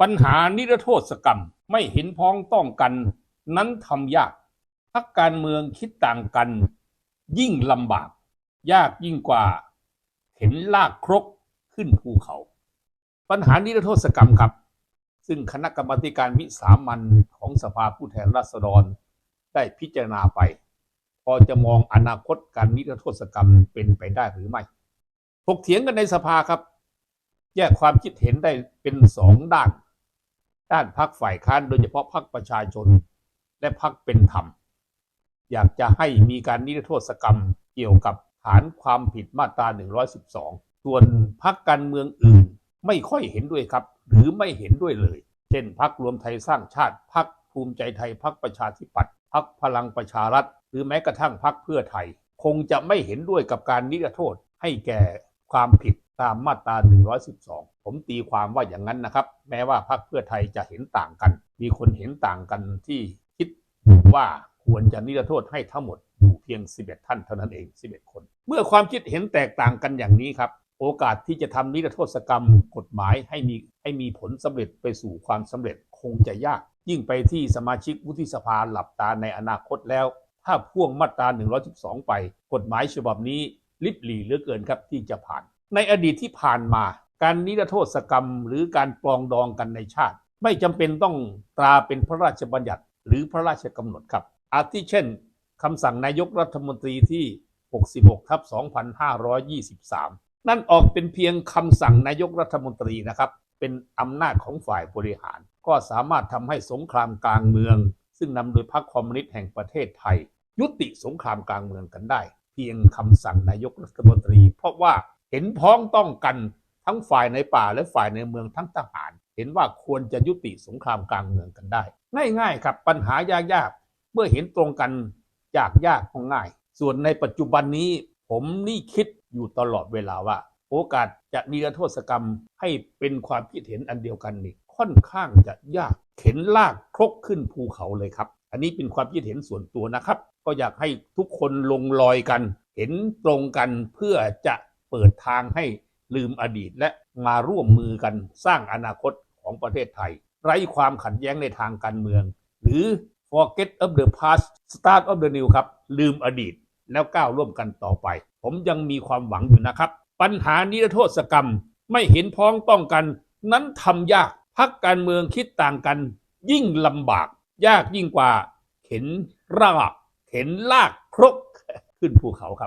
ปัญหานิรโทษกรรมไม่เห็นพ้องต้องกัน นั้นทำยากพักการเมืองคิดต่างกัน ยิ่งลำบาก ยากยิ่งกว่า เห็นลากครกขึ้นภูเขา ปัญหานิรโทษกรรมครับ ซึ่งคณะกรรมการวิสามันของสภาผู้แทนราษฎร ได้พิจารณาไป พอจะมองอนาคตการนิรโทษกรรมเป็นไปได้หรือไม่ถกเถียงกันในสภาครับ แยกความคิดเห็นได้เป็นสองด้าน ด้านพักฝ่ายค้านโดยเฉพาะพักประชาชน และพักเป็นธรรม อยากจะให้มีการนิรโทษกรรมเกี่ยวกับฐานความผิดมาตรา 112 ส่วนพักการเมืองอื่นไม่ค่อยเห็นด้วยครับ หรือไม่เห็นด้วยเลย เช่นพักรวมไทยสร้างชาติพักภูมิใจไทยพักประชาธิปัตย์พักพลังประชารัฐ หรือแม้กระทั่งพักเพื่อไทย คงจะไม่เห็นด้วยกับการนิรโทษให้แก่ความผิด ตามมาตรา 112 ผมตีความว่าอย่างนั้นนะครับ แม้ว่าพรรคเพื่อไทยจะเห็นต่างกัน มีคนเห็นต่างกันที่คิดว่าควรจะนิรโทษให้ทั้งหมดอยู่เพียง 11 ท่านเท่านั้นเอง 11 คน เมื่อความคิดเห็นแตกต่างกันอย่างนี้ครับ โอกาสที่จะทำนิรโทษกรรมกฎหมายให้มีให้มีผลสำเร็จไปสู่ความสำเร็จคงจะยาก ยิ่งไปที่สมาชิกวุฒิสภาหลับตาในอนาคตแล้ว ถ้าพ่วงมาตรา 112 ไป กฎหมายฉบับนี้ลิบหลีเหลือเกินครับที่จะผ่าน ในอดีตที่ผ่านมา การนิรโทษกรรมหรือการปลองดองกันในชาติ ไม่จำเป็นต้องตราเป็นพระราชบัญญัติ หรือพระราชกำหนดครับ อาทิเช่นคำสั่งนายกรัฐมนตรีที่ 66ทับ2523 นั่นออกเป็นเพียงคำสั่งนายกรัฐมนตรีนะครับ เป็นอำนาจของฝ่ายบริหาร ก็สามารถทำให้สงครามกลางเมือง ซึ่งนำโดยพรรคคอมมิวนิสต์แห่งประเทศไทย ยุติสงครามกลางเมืองกันได้ เพียงคำสั่งนายกรัฐมนตรี เพราะว่า เห็นพ้องต้องกันทั้งฝ่ายในป่าและฝ่ายในเมืองทั้งทหาร เห็นว่าควรจะยุติสงครามกลางเมืองกันได้ ง่ายๆครับปัญหายากๆเมื่อเห็นตรงกันจากยากก็ง่าย ส่วนในปัจจุบันนี้ผมนี่คิดอยู่ตลอดเวลาว่า โอกาสจะนิรโทษกรรมให้เป็นความคิดเห็นอันเดียวกันนี่ค่อนข้างจะยากเข็นลากครกขึ้นภูเขาเลยครับ อันนี้เป็นความคิดเห็นส่วนตัวนะครับ ก็อยากให้ทุกคนลงรอยกัน เห็นตรงกันเพื่อจะ เปิดทางให้ลืมอดีตและมาร่วมมือกันสร้างอนาคตของประเทศไทย ไร้ความขัดแย้งในทางการเมือง หรือ forget of the past start of the new ครับ ลืมอดีตแล้วก้าวร่วมกันต่อไป ผมยังมีความหวังอยู่นะครับ ปัญหานิรโทษกรรมไม่เห็นพ้องต้องกัน นั้นทำยากพักการเมืองคิดต่างกัน ยิ่งลำบาก ยากยิ่งกว่า เข็นรากเข็นลากครกขึ้นภูเขาครับ